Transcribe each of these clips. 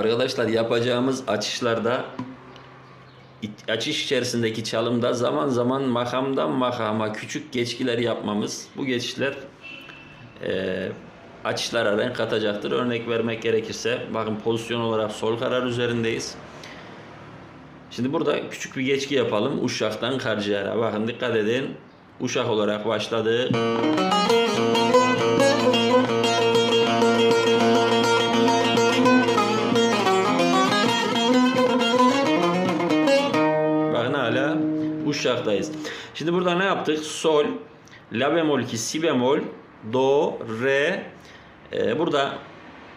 Arkadaşlar yapacağımız açışlarda açış içerisindeki çalımda zaman zaman makamdan makama küçük geçkiler yapmamız bu geçişler eee açışlara renk katacaktır. Örnek vermek gerekirse bakın pozisyon olarak sol karar üzerindeyiz. Şimdi burada küçük bir geçki yapalım. Uşak'tan Karciğer'e. Bakın dikkat edin. Uşak olarak başladı. Uşak'tayız. Şimdi burada ne yaptık? Sol, La bemol ki Si bemol, Do, Re. Ee, burada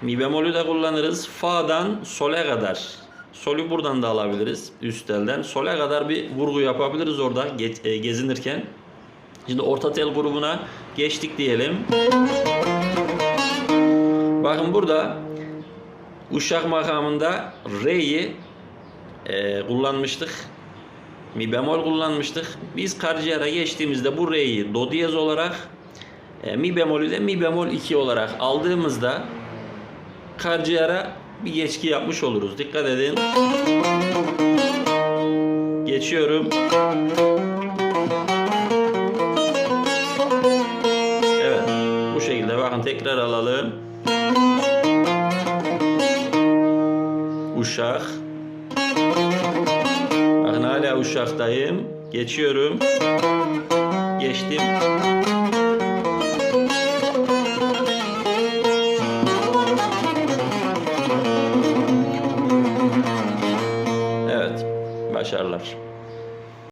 Mi bemolü de kullanırız. Fa'dan Sol'e kadar. Sol'ü buradan da alabiliriz. Üst telden. Sol'e kadar bir vurgu yapabiliriz orada e, gezinirken. Şimdi orta tel grubuna geçtik diyelim. Bakın burada Uşak makamında Re'yi e, kullanmıştık. Mi bemol kullanmıştık. Biz karciğere geçtiğimizde bu Re'yi do diyez olarak e, mi bemolü de mi bemol 2 olarak aldığımızda karciğere bir geçki yapmış oluruz. Dikkat edin. Geçiyorum. Evet. Bu şekilde bakın tekrar alalım. Uşak. Hala uşaktayım. Geçiyorum. Geçtim. Evet. Başarılar.